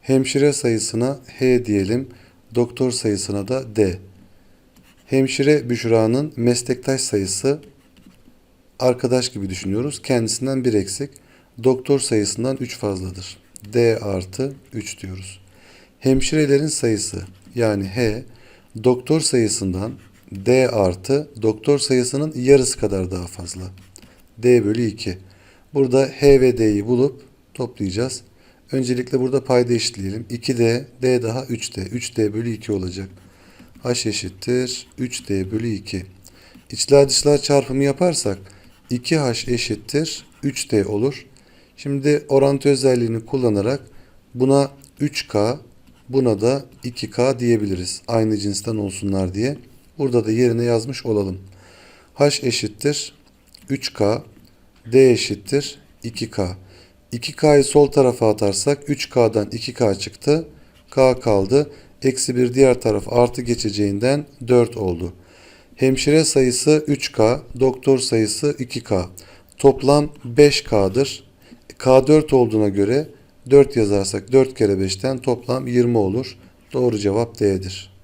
Hemşire sayısına H diyelim. Doktor sayısına da D. Hemşire Büşra'nın meslektaş sayısı arkadaş gibi düşünüyoruz. Kendisinden bir eksik. Doktor sayısından 3 fazladır. D artı 3 diyoruz. Hemşirelerin sayısı yani H doktor sayısından D artı doktor sayısının yarısı kadar daha fazla. D bölü 2. Burada H ve D'yi bulup toplayacağız. Öncelikle burada payda eşitleyelim. 2D, D daha 3D. 3D bölü 2 olacak. H eşittir 3D bölü 2. İçler dışlar çarpımı yaparsak 2H eşittir 3D olur. Şimdi orantı özelliğini kullanarak buna 3K, buna da 2K diyebiliriz. Aynı cinsten olsunlar diye. Burada da yerine yazmış olalım. H eşittir 3K, D eşittir 2K. 2K'yı sol tarafa atarsak 3K'dan 2K çıktı. K kaldı. Eksi bir diğer taraf artı geçeceğinden 4 oldu. Hemşire sayısı 3K, doktor sayısı 2K. Toplam 5K'dır. K 4 olduğuna göre 4 yazarsak 4 kere 5'ten toplam 20 olur. Doğru cevap D'dir.